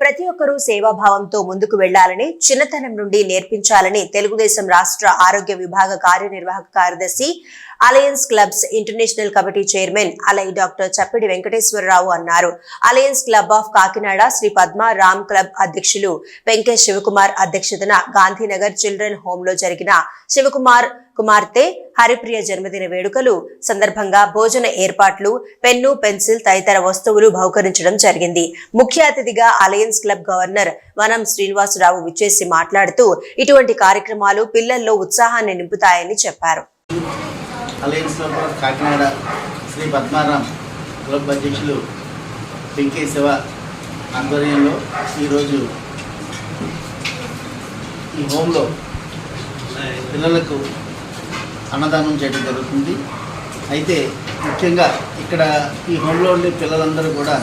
ప్రతి ఒక్కరూ సేవాభావంతో ముందుకు వెళ్ళాలని చిన్నతనం నుండి నేర్పించాలని తెలుగుదేశం రాష్ట్ర ఆరోగ్య విభాగ కార్యనిర్వాహక కార్యదర్శి alliance clubs international committee chairman అలై డాక్టర్ చప్పిడి వెంకటేశ్వరరావు అన్నారు. Alliance club of Kakinada Shri Padma Ram club అధ్యక్షులు వెంకటేష్ శివకుమార్ అధ్యక్షతన గాంధీనగర్ చిల్డ్రన్ హోమ్లో జరిగిన శివకుమార్ కుమార్తె హరిప్రియ జన్మదిన వేడుకలు సందర్భంగా భోజన ఏర్పాట్లు పెన్ను పెన్సిల్ తదితర వస్తువులు బహుకరించడం జరిగింది. ముఖ్య అతిథిగా అలయన్స్ క్లబ్ గవర్నర్ వనం శ్రీనివాసరావు విచ్చేసి మాట్లాడుతూ ఇటువంటి కార్యక్రమాలు పిల్లల్లో ఉత్సాహాన్ని నింపుతాయని చెప్పారు. అలయన్స్ కాకినాడ శ్రీ పద్మారాం క్లబ్ అధ్యక్షులు వెంకీ శివ ఆధ్వర్యంలో ఈరోజు ఈ హోంలో పిల్లలకు అన్నదానం చేయడం జరుగుతుంది. అయితే ముఖ్యంగా ఇక్కడ ఈ హోంలో ఉండే పిల్లలందరూ కూడా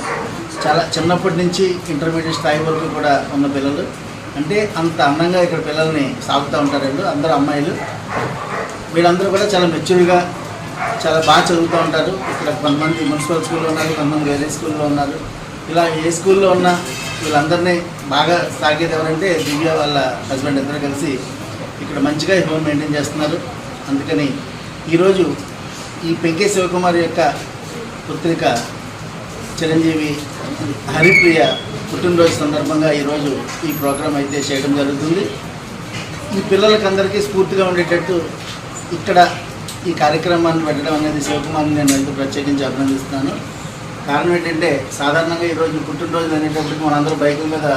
చాలా చిన్నప్పటి నుంచి ఇంటర్మీడియట్ స్థాయి వరకు కూడా ఉన్న పిల్లలు. అంటే అంత అందంగా ఇక్కడ పిల్లల్ని సాగుతూ ఉంటారు వీళ్ళు అందరూ అమ్మాయిలు. వీళ్ళందరూ కూడా చాలా మెచ్యూర్గా చాలా బాగా చదువుతూ ఉంటారు. ఇక్కడ కొంతమంది మున్సిపల్ స్కూల్లో ఉన్నారు కొంతమంది వేరే స్కూల్లో ఉన్నారు. ఇలా ఏ స్కూల్లో ఉన్న వీళ్ళందరినీ బాగా సాగేది ఎవరంటే దివ్య వాళ్ళ హస్బెండ్ ఇద్దరు కలిసి ఇక్కడ మంచిగా హోమ్ మెయింటైన్ చేస్తున్నారు. అందుకని ఈరోజు ఈ పెంకే శివకుమార్ యొక్క పుత్రిక చిరంజీవి హరిప్రియ పుట్టినరోజు సందర్భంగా ఈరోజు ఈ ప్రోగ్రాం అయితే చేయడం జరుగుతుంది. ఈ పిల్లలకందరికీ స్ఫూర్తిగా ఉండేటట్టు ఇక్కడ ఈ కార్యక్రమాన్ని పెట్టడం అనేది శివకుమార్ని నేను ఎంతో ప్రత్యేకించి అభినందిస్తున్నాను. కారణం ఏంటంటే సాధారణంగా ఈరోజు పుట్టినరోజు అనేటప్పటికి మనందరూ బైకుల మీద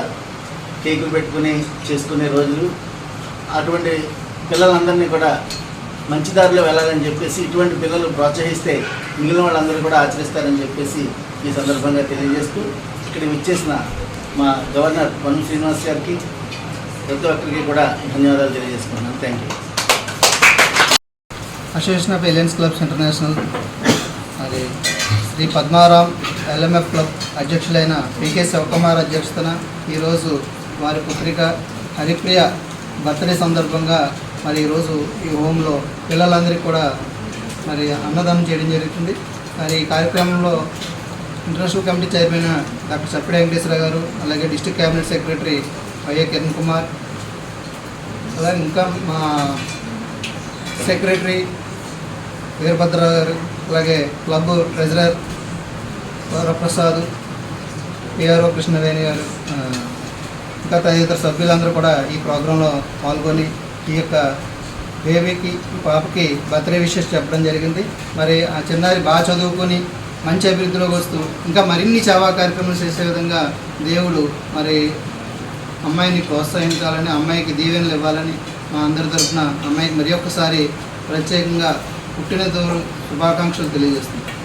కేకులు పెట్టుకుని చేసుకునే రోజులు. అటువంటి పిల్లలందరినీ కూడా మంచి దారిలో వెళ్ళాలని చెప్పేసి ఇటువంటి పిల్లలు ప్రోత్సహిస్తే మిగిలిన వాళ్ళందరూ కూడా ఆచరిస్తారని చెప్పేసి ఈ సందర్భంగా తెలియజేస్తూ ఇక్కడ విచ్చేసిన మా గవర్నర్ వన్ శ్రీనివాస్ గారికి ప్రతి ఒక్కరికి కూడా ధన్యవాదాలు తెలియజేసుకున్నాను thank you association of alliance clubs international అది శ్రీ పద్మారాం ఎల్ఎంఎఫ్ క్లబ్ అధ్యక్షులైన పీకే శివకుమార్ అధ్యక్షతన ఈరోజు వారి పుత్రిక హరిప్రియ బర్త్డే సందర్భంగా మరి ఈరోజు ఈ హోంలో పిల్లలందరికీ కూడా మరి అన్నదానం చేయడం జరుగుతుంది. మరి ఈ కార్యక్రమంలో international committee chairman doctor Sappidi Venkateswara గారు అలాగే district cabinet secretary YA Kiran Kumar అలాగే ఇంకా మా సెక్రటరీ వీరభద్ర గారు అలాగే club treasurer Varaprasad PRO Krishnaveni గారు ఇంకా తదితర సభ్యులందరూ కూడా ఈ ప్రోగ్రాంలో పాల్గొని ఈ యొక్క బేబీకి పాపకి బర్త్డే విషెస్ చెప్పడం జరిగింది. మరి ఆ చిన్నారి బాగా చదువుకొని మంచి అభివృద్ధిలోకి వస్తూ ఇంకా మరిన్ని సేవా కార్యక్రమాలు చేసే విధంగా దేవుడు మరి అమ్మాయిని ప్రోత్సహించాలని అమ్మాయికి దీవెనలు ఇవ్వాలని మా అందరి తరఫున అమ్మాయికి మరి ఒక్కసారి ప్రత్యేకంగా దూరం శుభాకాంక్షలు తెలియజేస్తుంది